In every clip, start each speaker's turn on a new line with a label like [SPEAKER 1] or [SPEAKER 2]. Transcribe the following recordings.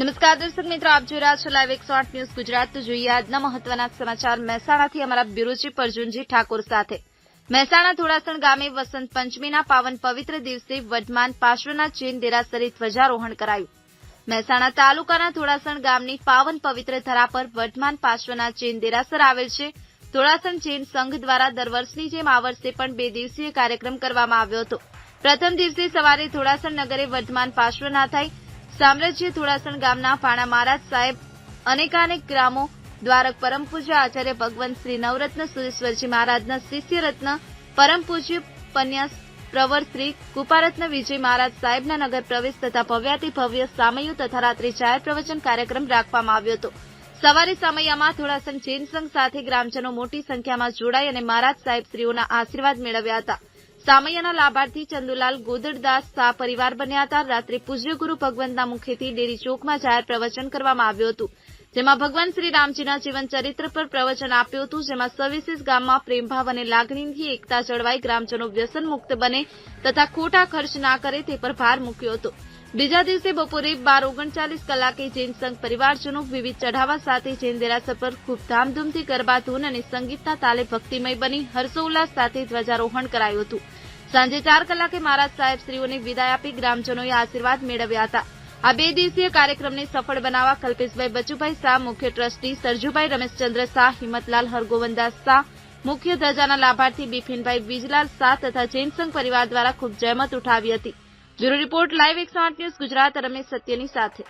[SPEAKER 1] નમસ્કાર દર્શક મિત્રો, આપ જોઈ રહ્યા છો લાઈવ એકસો આઠ ન્યૂઝ ગુજરાત. તો જોઈએ આજના મહત્વના સમાચાર. મહેસાણાથી અમારા બ્યુરોજી પરજુનજી ઠાકોર સાથે. મહેસાણા થોડાસણ ગામે વસંત પંચમીના પાવન પવિત્ર દિવસે વડમાન પાશ્વના જૈન દેરાસરી ધ્વજારોહણ કરાયું. મહેસાણા તાલુકાના થોડાસણ ગામની પાવન પવિત્ર ધરા પર વડમાન પાર્શ્વના જૈન દેરાસર આવેલ છે. ધોળાસણ જૈન સંઘ દ્વારા દર વર્ષની જેમ આ વર્ષે પણ બે દિવસીય કાર્યક્રમ કરવામાં આવ્યો હતો. પ્રથમ દિવસે સવારે થોડાસણ નગરે વર્ધમાન પાર્શ્વના થઈ સામ્રાજ્ય થોડાસણ ગામના પાણા મહારાજ સાહેબ અનેકાનેક ગ્રામો દ્વારક પરમ પૂજ્ય આચાર્ય ભગવંત શ્રી નવરત્ન સુરેશ્વરજી મહારાજના શિષ્ય રત્ન પરમ પૂજ્ય પન્યાસ પ્રવર શ્રી કૃપારત્ન વિજય મહારાજ સાહેબના નગર પ્રવેશ તથા ભવ્યાતિ ભવ્ય સામયુ તથા રાત્રે જાહેર પ્રવચન કાર્યક્રમ રાખવામાં આવ્યો હતો. સવારે સમયમાં થોડાસન જૈન સંઘ સાથે ગ્રામજનો મોટી સંખ્યામાં જોડાઈ અને મહારાજ સાહેબ શ્રીઓના આશીર્વાદ મેળવ્યા હતા. સામૈયાના લાભાર્થી ચંદુલાલ ગોદરદાસ શાહ પરિવાર બન્યા હતા. રાત્રે પૂજ્ય ગુરુ ભગવંતના મુખેથી ડેરી ચોકમાં જાહેર પ્રવચન કરવામાં આવ્યું હતું. જેમાં ભગવાન શ્રી રામજીના જીવન ચરિત્ર પર પ્રવચન આપ્યું હતું, જેમાં સવિશેષ ગામમાં પ્રેમભાવ અને લાગણીથી એકતા જળવાઈ ગ્રામજનો વ્યસન મુક્ત બને તથા ખોટા ખર્ચ ના કરે તે પર ભાર મૂક્યો હતો. બીજા દિવસે બપોરે બાર ઓગણચાલીસ કલાકે જૈન સંઘ પરિવારજનો વિવિધ ચઢાવા સાથે જૈન દેરાસર પર ખૂબ ધામધૂમથી ગરબા ધૂન અને સંગીતના તાલે ભક્તિમય બની હર્ષોલ્લાસ સાથે ધ્વજારોહણ કરાયું હતું. સાંજે ચાર કલાકે મહારાજ સાહેબ શ્રીઓને વિદાય આપી ગ્રામજનોએ આશીર્વાદ મેળવ્યા હતા. આ બે દિવસીય કાર્યક્રમને સફળ બનાવવા કલ્પેશભાઈ બચુભાઈ શાહ, મુખ્ય ટ્રસ્ટી સરજુભાઈ રમેશચંદ્ર શાહ, હિંમતલાલ હરગોવનદાસ શાહ, મુખ્ય ધજાના લાભાર્થી બિપિનભાઈ વિજલાલ શાહ તથા જૈન સંઘ પરિવાર દ્વારા ખૂબ જહેમત ઉઠાવી હતી. બ્યુરો રિપોર્ટ લાઈવ એકસો આઠ ન્યૂઝ ગુજરાત, રમેશ સત્યની સાથે.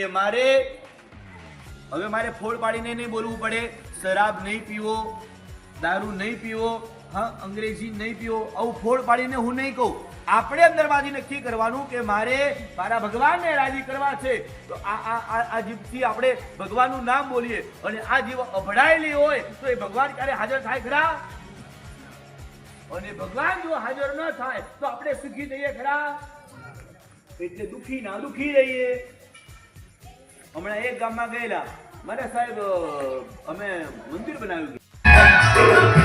[SPEAKER 2] કે મારે હવે મારે ફોડ પાડીને નહીં બોલવું પડે. શરાબ નહીં પીવો, દારૂ નહીં પીવો, હા, અંગ્રેજી નહીં પીવો, આવું ફોડ પાડીને હું નહીં કહું. આપણે અંદરમાંથી નક્કી કરવાનું કે મારે મારા ભગવાનને રાજી કરવા છે. તો આ આ આ જીભથી આપણે ભગવાનનું નામ બોલીએ અને આ જીવ અભડાયેલી હોય તો એ ભગવાન ક્યારે હાજર થાય ખરા? અને ભગવાન જો હાજર ન થાય તો આપણે સુખી થઈએ ખરા? એટલે દુખી ના દુખી રહીએ. હમણાં એક ગામમાં ગયેલા. મારે સાહેબ અમે મંદિર બનાવ્યું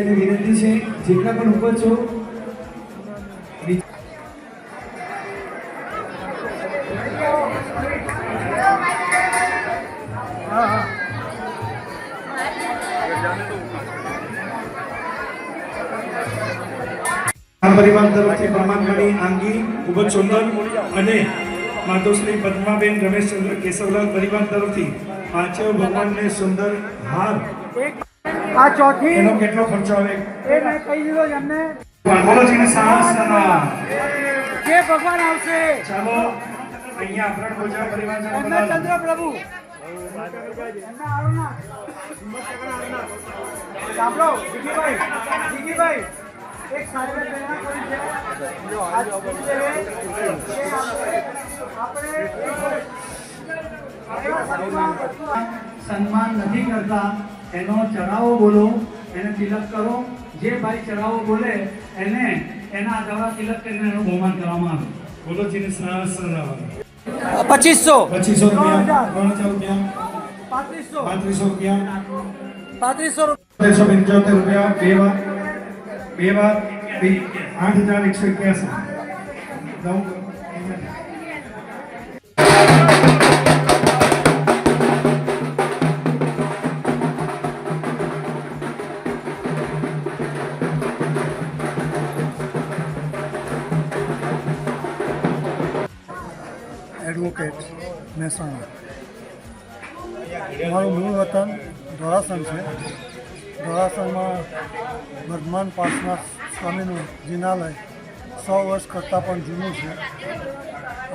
[SPEAKER 3] જણને વિનંતી છે. જેટલા પણ ઉપર છો
[SPEAKER 4] પરિવાર તરફથી પ્રમાણમણી આંગી, ખૂબ સુંદર અને માતોશ્રી પદ્માબેન, રમેશચંદ્ર કેશવલાલ પરિવાર તરફથી પાંચેય ભગવાનને સુંદર હાર.
[SPEAKER 5] આ ચોથી
[SPEAKER 4] એનો કેટલો ખર્ચો આવે?
[SPEAKER 5] એ મેં કહી દીધો એમને.
[SPEAKER 4] બોલો છે
[SPEAKER 5] જે ભગવાન આવશે.
[SPEAKER 4] ચાલો અહીંયા આપણા ગોજા પરિવાર
[SPEAKER 5] ચંદ્ર પ્રભુ. સાંભળો જીગીભાઈ એક આપણે
[SPEAKER 6] સન્માન નથી કરતા. એનો ચરાવો બોલો એને તિલક કરો. જે ભાઈ ચરાવો બોલે એને એના દ્વારા તિલક કરીને એનું બહુમાન કરવામાં આવે.
[SPEAKER 4] બોલો છે ને
[SPEAKER 5] પચીસો.
[SPEAKER 4] પચીસો રૂપિયા. ત્રણ હજાર રૂપિયા
[SPEAKER 5] પાંત્રીસો.
[SPEAKER 4] પાંત્રીસો રૂપિયા.
[SPEAKER 5] પાંત્રીસો
[SPEAKER 4] તેરસો પંચોતેર રૂપિયા. બે વાર. બે વાર. આઠ હજાર એકસો એક્યાસી.
[SPEAKER 5] મહેસાણા મારું મૂળ વતન ધોરાસણ છે. ધોરાસણમાં વર્ધમાન પાસના સ્વામીનું જિનાલય સો વર્ષ કરતાં પણ જૂનું છે.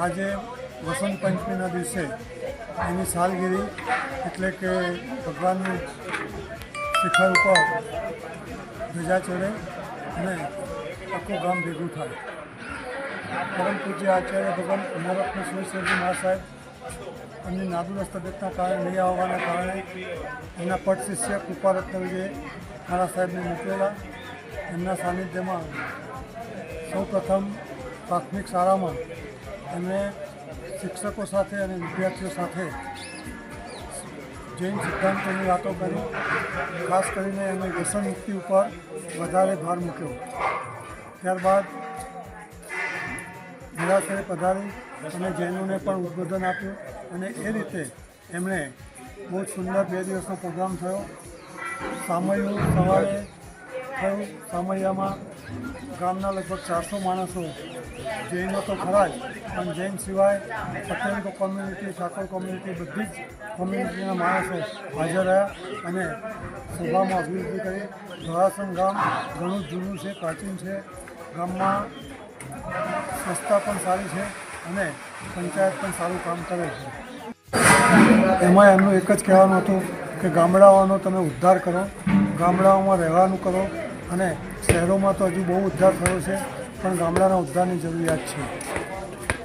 [SPEAKER 5] આજે વસંત પંચમીના દિવસે એની સાલગીરી એટલે કે ભગવાનની શિખર ઉપર ધજા ચડે અને આખું ગામ ભેગું થાય. પરમ પૂજ્ય આચાર્ય ભગવાન અમારા સુરેશ્વરજી મહાસાહેબ એમની નાદુરસ્ત તબિયતના કારણે નહીં આવવાના કારણે એમના પટ શિષ્ય કૃપારત્ન વિજય મારા સાહેબને મોકલેલા. એમના સાનિધ્યમાં સૌ પ્રથમ પ્રાથમિક શાળામાં એમણે શિક્ષકો સાથે અને વિદ્યાર્થીઓ સાથે જૈન સિદ્ધાંતોની વાતો કરી. ખાસ કરીને એમણે વ્યસન મુક્તિ ઉપર વધારે ભાર મૂક્યો. ત્યારબાદ નિરાશરે પધારી અને જૈનોને પણ ઉદ્બોધન આપ્યું અને એ રીતે એમણે બહુ સુંદર બે દિવસનો પ્રોગ્રામ થયો. સામૈયું સવારે થયું. સામૈયામાં ગામના લગભગ ચારસો માણસો જૈનો તો ખરા જ, પણ જૈન સિવાય પટેલ કોમ્યુનિટી ઠાકોર કોમ્યુનિટી બધી જ કોમ્યુનિટીના માણસો હાજર રહ્યા અને સભામાં અભિવૃદ્ધિ કરી. ધોરાસણ ગામ ઘણું જૂનું છે, પ્રાચીન છે. ગામમાં સ્વચ્છતા પણ સારી છે અને પંચાયત પણ સારું કામ કરે છે. એમાં એમનું એક જ કહેવાનું હતું કે ગામડાઓનો તમે ઉદ્ધાર કરો, ગામડાઓમાં રહેવાનું કરો અને શહેરોમાં તો હજુ બહુ ઉદ્ધાર થયો છે, પણ ગામડાના ઉદ્ધારની જરૂરિયાત છે.